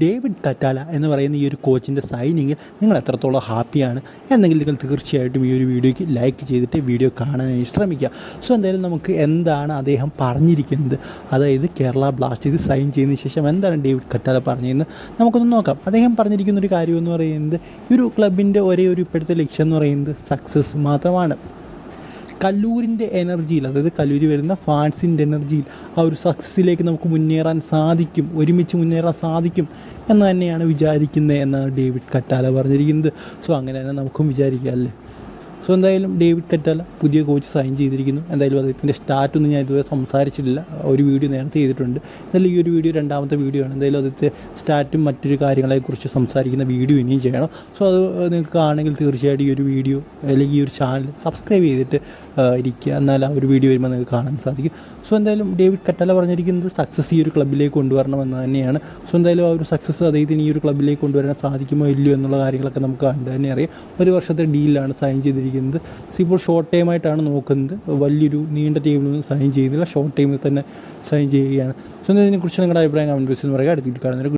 David Català എന്ന് പറയുന്ന ഈ ഒരു കോച്ചിന്റെ സൈനിങ്ങിൽ നിങ്ങൾ എത്രത്തോളം ഹാപ്പിയാണ് എന്നെങ്കിൽ നിങ്ങൾ തീർച്ചയായിട്ടും ഈ ഒരു വീഡിയോയ്ക്ക് ലൈക്ക് ചെയ്തിട്ട് വീഡിയോ കാണാൻ ശ്രമിക്കുക. സോ എന്തായാലും നമുക്ക് എന്താണ് അദ്ദേഹം പറഞ്ഞിരിക്കുന്നത്? അതായത് കേരള ബ്ലാസ്റ്റേഴ്സ് സൈൻ ചെയ്തതിന് ശേഷം എന്താണ് ഡേവിഡ് കറ്റാല പറഞ്ഞതെന്ന് നമുക്കൊന്ന് നോക്കാം. അദ്ദേഹം പറഞ്ഞിരിക്കുന്ന ഒരു കാര്യം എന്ന് പറയുന്നത് ഈ ഒരു ക്ലബിന്റെ ഒരേ ഒരു ഇപ്പോഴത്തെ ലക്ഷ്യം എന്ന് പറയുന്നത് സക്സസ് മാത്രമാണ്. കല്ലൂരിന്റെ എനർജിയിൽ അതായത് കല്ലൂരി വരുന്ന ഫാൻസിന്റെ എനർജിയിൽ ആ ഒരു സക്സസ്സിലേക്ക് നമുക്ക് മുന്നേറാൻ സാധിക്കും ഒരുമിച്ച് മുന്നേറാൻ സാധിക്കും എന്ന് തന്നെയാണ് വിചാരിക്കുന്നത് എന്നാണ് ഡേവിഡ് കട്ടാല പറഞ്ഞിരിക്കുന്നത്. സോ അങ്ങനെ തന്നെ നമുക്കും വിചാരിക്കാം അല്ലേ? സോ എന്തായാലും ഡേവിഡ് കറ്റാല പുതിയ കോച്ച് സൈൻ ചെയ്തിരിക്കുന്നു. എന്തായാലും അദ്ദേഹത്തിന്റെ സ്റ്റാർട്ടൊന്നും ഞാൻ ഇതുവരെ സംസാരിച്ചിട്ടില്ല. ഒരു വീഡിയോ നേരത്തെ ചെയ്തിട്ടുണ്ട്. എന്നാലും ഈ ഒരു വീഡിയോ രണ്ടാമത്തെ വീഡിയോ ആണ്. എന്തായാലും അദ്ദേഹത്തെ സ്റ്റാർട്ടും മറ്റൊരു കാര്യങ്ങളെക്കുറിച്ച് സംസാരിക്കുന്ന വീഡിയോ ഇനിയും ചെയ്യണം. സോ അത് നിങ്ങൾക്ക് ആണെങ്കിൽ തീർച്ചയായിട്ടും ഈ ഒരു വീഡിയോ അല്ലെങ്കിൽ ഈ ഒരു ചാനൽ സബ്സ്ക്രൈബ് ചെയ്തിട്ട് ഇരിക്കുക. എന്നാൽ ആ ഒരു വീഡിയോ വരുമ്പോൾ നിങ്ങൾക്ക് കാണാൻ സാധിക്കും. സോ എന്തായാലും ഡേവിഡ് കറ്റാല പറഞ്ഞിരിക്കുന്നത് സക്സസ് ഈ ഒരു ക്ലബിലേക്ക് കൊണ്ടുവരണമെന്ന് തന്നെയാണ്. സോ എന്തായാലും ആ ഒരു സക്സസ് അദ്ദേഹത്തിന് ഈ ഒരു ക്ലബിലേക്ക് കൊണ്ടുവരാൻ സാധിക്കുമോ ഇല്ലയോ എന്നുള്ള കാര്യങ്ങളൊക്കെ നമുക്ക് കണ്ടു തന്നെ അറിയാം. ഒരു വർഷത്തെ ഡീലാണ് സൈൻ ചെയ്തിരിക്കുന്നത്. സോ ഇപ്പോൾ ഷോർട്ട് ടൈം ആയിട്ടാണ് നോക്കുന്നത്. വലിയൊരു നീണ്ട ടീമിലൊന്നും സൈൻ ചെയ്യുന്നില്ല ഷോർട്ട് ടൈമിൽ തന്നെ സൈൻ ചെയ്യുകയാണ്. സോ ഇതിനെക്കുറിച്ച് നിങ്ങളുടെ അഭിപ്രായം കമന്റ് ബോക്സിൽ പറയുക. അടുത്തിട്ട് കാണുന്നൊരു